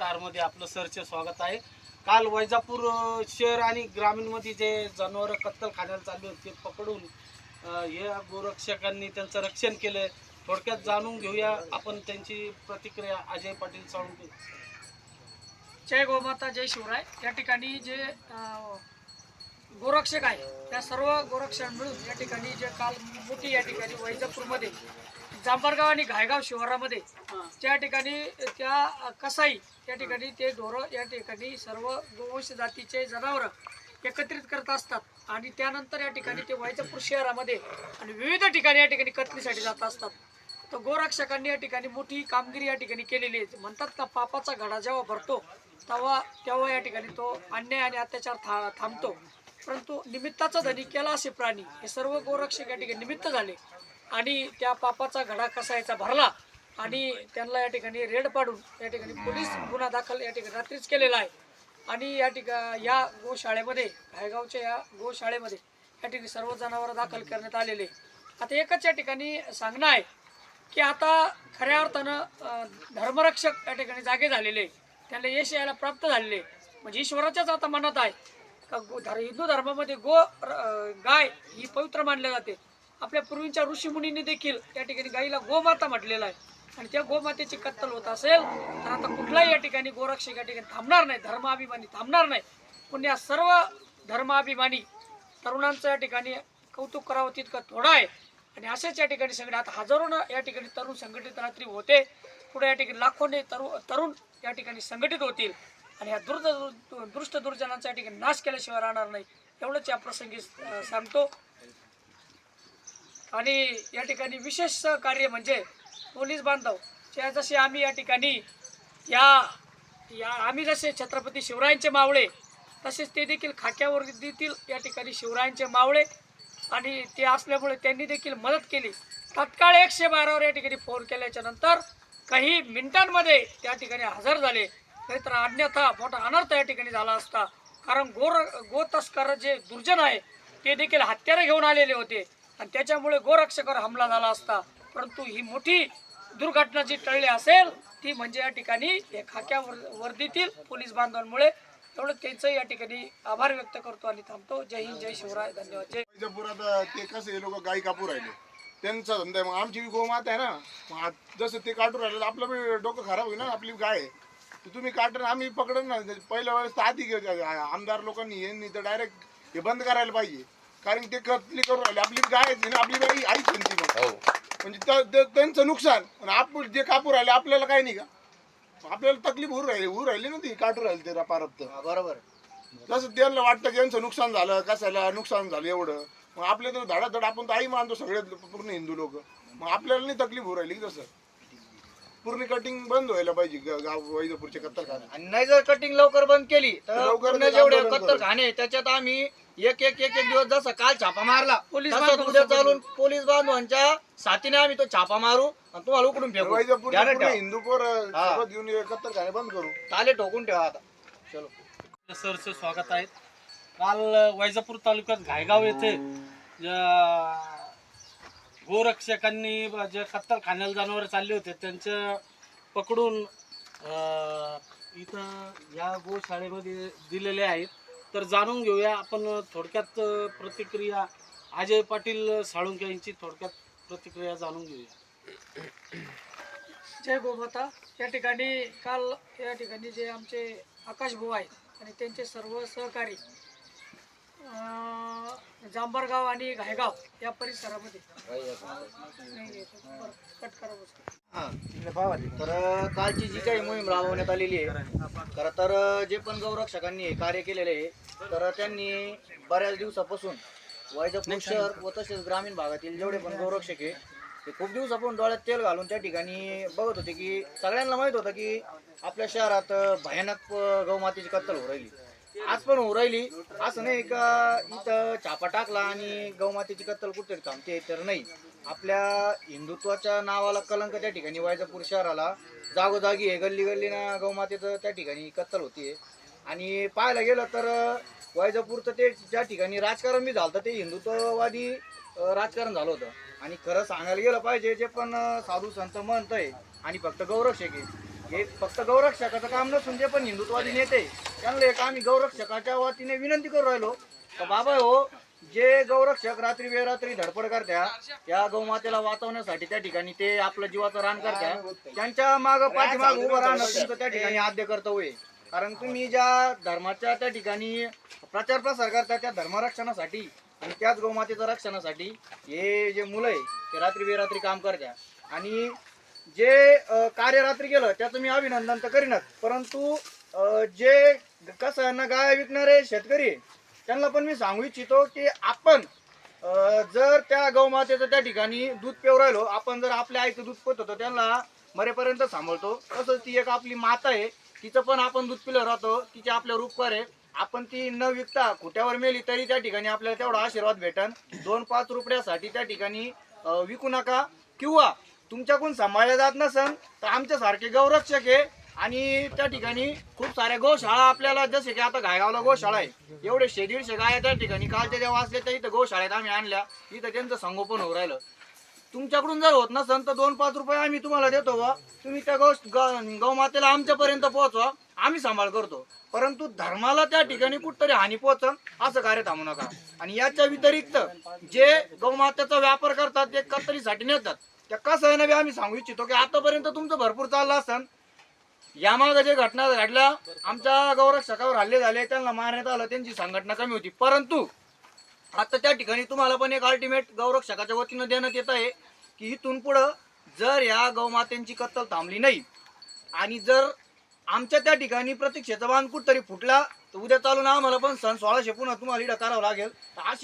स्टारमध्ये आपलं सरचे स्वागत आहे. काल वैजापूर शहर आणि ग्रामीणमध्ये जे जनावरं कत्तल खाण्याला चालू होते ते पकडून अ, या गोरक्षकांनी त्यांचं रक्षण केलं थोडक्यात जाणून घेऊया आपण त्यांची प्रतिक्रिया. अजय पाटील साळुंके जय गोमाता जय शिवराय. या ठिकाणी जे गोरक्षक आहे त्या सर्व गोरक्षक मिळून या ठिकाणी जे काल मोठी या ठिकाणी वैजापूरमध्ये जांभरगाव आणि घायगाव शिवारामध्ये त्या ठिकाणी त्या कसाई त्या ठिकाणी ते ढोरं या ठिकाणी सर्व गोवंश जातीचे जनावरं एकत्रित करत असतात. आणि त्यानंतर या ठिकाणी ते वैजापूर शहरामध्ये आणि विविध ठिकाणी या ठिकाणी कत्लीसाठी जात असतात. तर गोरक्षकांनी या ठिकाणी मोठी कामगिरी या ठिकाणी केलेली आहे. म्हणतात का पापाचा घडा जेव्हा भरतो तेव्हा तेव्हा या ठिकाणी तो अन्याय आणि अत्याचार था थांबतो. परंतु निमित्ताचा धनी केला असे प्राणी हे सर्व गोरक्षक या ठिकाणी निमित्त झाले. आणि त्या पापाचा घडा कसायचा भरला आणि त्यांना या ठिकाणी रेड पाडून या ठिकाणी पोलीस गुन्हा दाखल या ठिकाणी रात्रीच केलेला आहे आणि या ठिका या गोशाळेमध्ये घायगावच्या या गोशाळेमध्ये या ठिकाणी सर्व जनावरं दाखल करण्यात आलेले आता एकच या ठिकाणी सांगणं आहे की आता खऱ्या अर्थानं धर्मरक्षक या ठिकाणी जागे झालेले आहे. त्यांना यश यायला प्राप्त झालेले आहे. म्हणजे ईश्वराच्याच आता मनात आहे का गो धर हिंदू धर्मामध्ये गो गाय ही पवित्र मानली जाते आपल्या पूर्वीच्या ऋषीमुनींनी देखील त्या ठिकाणी गाईला गोमाता म्हटलेला आहे. आणि त्या गोमातेची कत्तल होत असेल तर आता कुठलाही या ठिकाणी गोरक्षक या ठिकाणी थांबणार नाही धर्माभिमानी थांबणार नाही. पण या सर्व धर्माभिमानी तरुणांचं या ठिकाणी कौतुक करावं तितकं थोडं आहे. आणि असेच या ठिकाणी सगळे आता हजारोनं या ठिकाणी तरुण संघटित रात्री होते. पुढे या ठिकाणी लाखोने तरु तरुण या ठिकाणी संघटित होतील. आणि ह्या दुर्द दृष्ट दुर्जनांचा या ठिकाणी नाश केल्याशिवाय राहणार नाही. एवढंच या प्रसंगी सांगतो. आणि या ठिकाणी विशेष सहकार्य म्हणजे पोलीस बांधव ज्या जसे आम्ही या ठिकाणी या या आम्ही जसे छत्रपती शिवरायांचे मावळे तसेच ते देखील खाक्यावर देतील या ठिकाणी शिवरायांचे मावळे आणि ते असल्यामुळे त्यांनी देखील मदत केली. तत्काळ एकशे बारावर या ठिकाणी फोन केल्याच्यानंतर काही मिनिटांमध्ये त्या ठिकाणी हजर झाले. नाहीतर अन्यथा मोठा अनर्थ या ठिकाणी झाला असता. कारण गोर गो तस्कर जे दुर्जन आहे ते देखील हत्यारे घेऊन आलेले होते. आणि त्याच्यामुळे गोरक्षकर हमला झाला असता. परंतु ही मोठी दुर्घटना जी टळली असेल ती म्हणजे या ठिकाणी हे खाक्या वर वर्दीतील पोलीस बांधवांमुळे. तेवढं त्यांचं या ठिकाणी आभार व्यक्त करतो आणि थांबतो. जय हिंद जय शिवराय. धन्यवाद. जय वैजापुरात ते कसे लोक गाई कापू राहिले. त्यांचा धंदा आहे. मग आमची बी गोमाता आहे ना. मग जसं ते काढून राहिले तर आपलं बी डोकं खराब होईल ना आपली गाय. आहे तुम्ही काढून आम्ही पकडून ना पहिल्या वेळेस तर आधी आमदार लोकांनी यांनी तर डायरेक्ट हे बंद करायला पाहिजे. कारण ते कतली करू राहिले. आपली गाय ना आपली गाई आईच आहे ती मग म्हणजे त्या- त्या- त्यांचं नुकसान. आणि आपण जे कापू राहिले आपल्याला काय नाही का? आपल्याला तकलीफ होऊ राहिली होऊ राहिली ना ती काढू राहिली ते रपारप बरोबर. तसं त्यांना वाटतं की यांचं नुकसान झालं कशाला नुकसान झालं एवढं? मग आपल्या तर धडाधड आपण तर आई मानतो सगळे पूर्ण हिंदू लोक. मग आपल्याला नाही तकलीफ होऊ राहिली की तसं. पूर्ण कटिंग बंद व्हायला पाहिजे ग- गाव वैजापूरचे कत्तलखाने. आणि नाही जर कटिंग लवकर बंद केली तर लवकर पूर्ण ते जेवढे आंदोलन कत्तर. खाणे त्याच्यात आम्ही एक एक एक एक दिवस जसा काल छापा मारला पोलीस बांधव उद्या चालून पोलीस बांधवांच्या साथीने आम्ही तो छापा मारू आणि तुम्हाला उकडून फेकू. वैजापूर ध्यानात पूर्ण ठेवा. हिंदू पोर हा. सोबत घेऊन कत्तलखाने बंद करू. ताले ठोकून ठेवा आता. चलो. सरचे स्वागत आहे. काल वैजापूर तालुक्यात घायगाव येथे ज्या गोरक्षकांनी जे कत्तल खाण्याला जनावर चालले होते त्यांचं पकडून अं, इथं या गोशाळेमध्ये दिलेले आहेत. तर जाणून घेऊया आपण थोडक्यात प्रतिक्रिया अजय पाटील साळुंके यांची थोडक्यात प्रतिक्रिया जाणून घेऊया. जय गोमाता. या ठिकाणी काल या ठिकाणी जे आमचे आकाश भाऊ आहेत आणि त्यांचे सर्व सहकारी जांभरगाव आणि घायगाव या परिसरामध्ये. कट करा बस. तर कालची जी काही मोहीम राबवण्यात आलेली आहे खरं तर जे पण गौरक्षकांनी हे कार्य केलेले आहे तर त्यांनी बऱ्याच दिवसापासून वैजापूर शहर व तसेच ग्रामीण भागातील जेवढे पण गौरक्षक आहे ते खूप दिवसापासून डोळ्यात तेल घालून त्या ठिकाणी बघत होते की सगळ्यांना माहीत होतं की आपल्या शहरात भयानक अं, गौमातेची कत्तल होऊ राहिली. आज पण होऊ राहिली. असं नाही का इथं छापा टाकला आणि गौमातेची कत्तल कुठेतरी थांबते तर नाही. आपल्या हिंदुत्वाच्या नावाला कलंक त्या ठिकाणी वैजापूर शहराला जागोजागी आहे गल्ली गल्ली ना गौमातेचं त्या ठिकाणी कत्तल होतीये आणि पाहायला गेलं तर वायजापूरचं ते ज्या ठिकाणी राजकारण बी झालं ते हिंदुत्ववादी राजकारण झालं होतं. आणि खरं सांगायला गेलं पाहिजे जे पण साधू संत म्हणत आहे आणि फक्त गौरक्षक आहे. हे फक्त गौरक्षकाचं काम नसून जे पण हिंदुत्वादी नेते त्यांना एक आम्ही गौरक्षकाच्या वतीने विनंती करू राहिलो. तर बाबा हो जे गौरक्षक रात्री बेरात्री धडपड करत्या त्या गौमातेला वाचवण्यासाठी त्या ठिकाणी ते आपलं जीवाचं रान करत्या त्यांच्या माग पाठीमाग उभं राहणं तुमचं त्या ठिकाणी आद्य कर्तव्य आहे. कारण तुम्ही ज्या धर्माच्या त्या ठिकाणी प्रचार प्रसार करता त्या धर्मरक्षणासाठी आणि त्याच गौमातेच्या रक्षणासाठी हे जे मुलं आहे ते रात्री बेरात्री काम करत्या. आणि जे कार्य रात्री केलं त्याचं मी अभिनंदन तर करीनच. परंतु जे कसं ना गाय विकणारे शेतकरी आहे, त्यांना पण मी सांगू इच्छितो की आपण जर त्या गौमातेचं त्या ठिकाणी दूध पेव राहिलो आपण जर आपल्या आईचं दूध पित होतो त्यांना मरेपर्यंत सांभाळतो. तसंच ती एक आपली माता आहे तिचं पण आपण दूध पिलं राहतो तिचे आपल्यावर उपकार आहे. आपण ती न विकता खुट्यावर मेली तरी त्या ठिकाणी आपल्याला तेवढा आशीर्वाद भेटन. दोन पाच रुपयासाठी त्या ठिकाणी विकू नका किंवा तुमच्याकडून सांभाळल्या जात नसन तर आमच्यासारखे गौरक्षक आहे. आणि त्या ठिकाणी खूप साऱ्या गोशाळा आपल्याला जसे की आता घायगावला गोशाळा आहे. एवढे शे दीडशे गाय त्या ठिकाणी कालच्या जेव्हा असल्या त्या इथं गोशाळेत आम्ही आणल्या. इथं त्यांचं संगोपन होऊ राहिलं. तुमच्याकडून जर होत नसन तर दोन पाच रुपये आम्ही तुम्हाला देतो बा तुम्ही त्या गौ गौमातेला आमच्यापर्यंत पोहोचवा. आम्ही सांभाळ करतो. परंतु धर्माला त्या ठिकाणी कुठतरी हानी पोहोचन असं कार्य थांबू नका. आणि याच्या व्यतिरिक्त जे गौमातेचा व्यापार करतात ते कत्तरीसाठी नेतात. त्या कसं आहे ना बी आम्ही सांगू इच्छितो की आतापर्यंत तुमचं भरपूर चाललं असन. यामागं जे घटना घडल्या आमच्या गौरक्षकावर हल्ले झाले त्यांना मारण्यात आलं त्यांची संघटना कमी होती. परंतु आता त्या ठिकाणी तुम्हाला पण एक अल्टिमेट गौरक्षकाच्या वतीनं देण्यात येत आहे की इथून पुढं जर या गौमात्यांची कत्तल थांबली नाही आणि जर आमच्या त्या ठिकाणी प्रतीक्षेचा बांध कुठतरी फुटला तर उद्या चालून आम्हाला पण सण सोळाशे पुन्हा तुम्हाला इकडं करावं लागेल. अशी